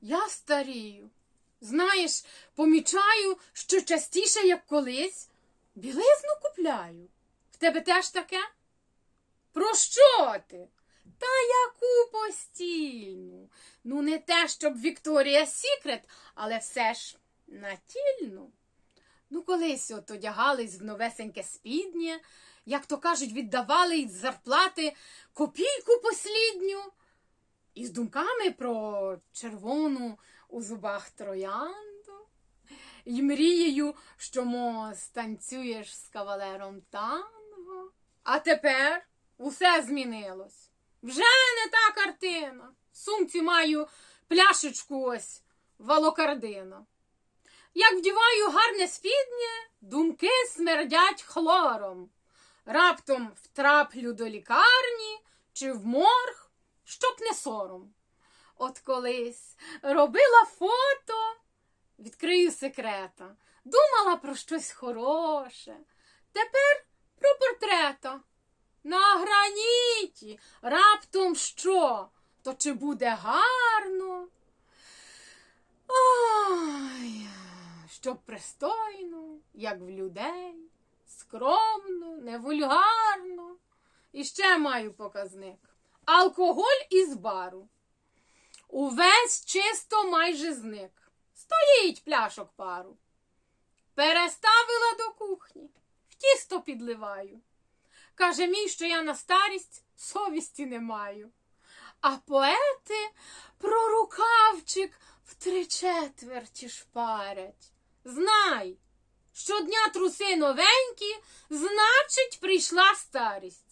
Я старію. Знаєш, помічаю, що частіше, як колись, білизну купляю. В тебе теж таке? Про що ти? Та яку постільну? Ну, не те, щоб Вікторія Сікрет, але все ж натільну. Ну, колись от одягались в новесеньке спіднє, як то кажуть, віддавали із зарплати копійку послідню. І з думками про червону у зубах троянду. І мрією, що мо станцюєш з кавалером танго. А тепер усе змінилось. Вже не та картина. В сумці маю пляшечку ось валокардина. Як вдіваю гарне спіднє, думки смердять хлором. Раптом втраплю до лікарні чи в морг, сором. От колись робила фото, відкрию секрета, думала про щось хороше. Тепер про портрета. На граніті раптом що? То чи буде гарно? Ой, щоб пристойно, як в людей, скромно, не вульгарно. І ще маю показник. Алкоголь із бару. Увесь чисто майже зник. Стоїть пляшок пару. Переставила до кухні, в тісто підливаю. Каже мій, що я на старість совісті не маю. А поети про рукавчик в три четверті шпарять. Знай, щодня труси новенькі, значить, прийшла старість.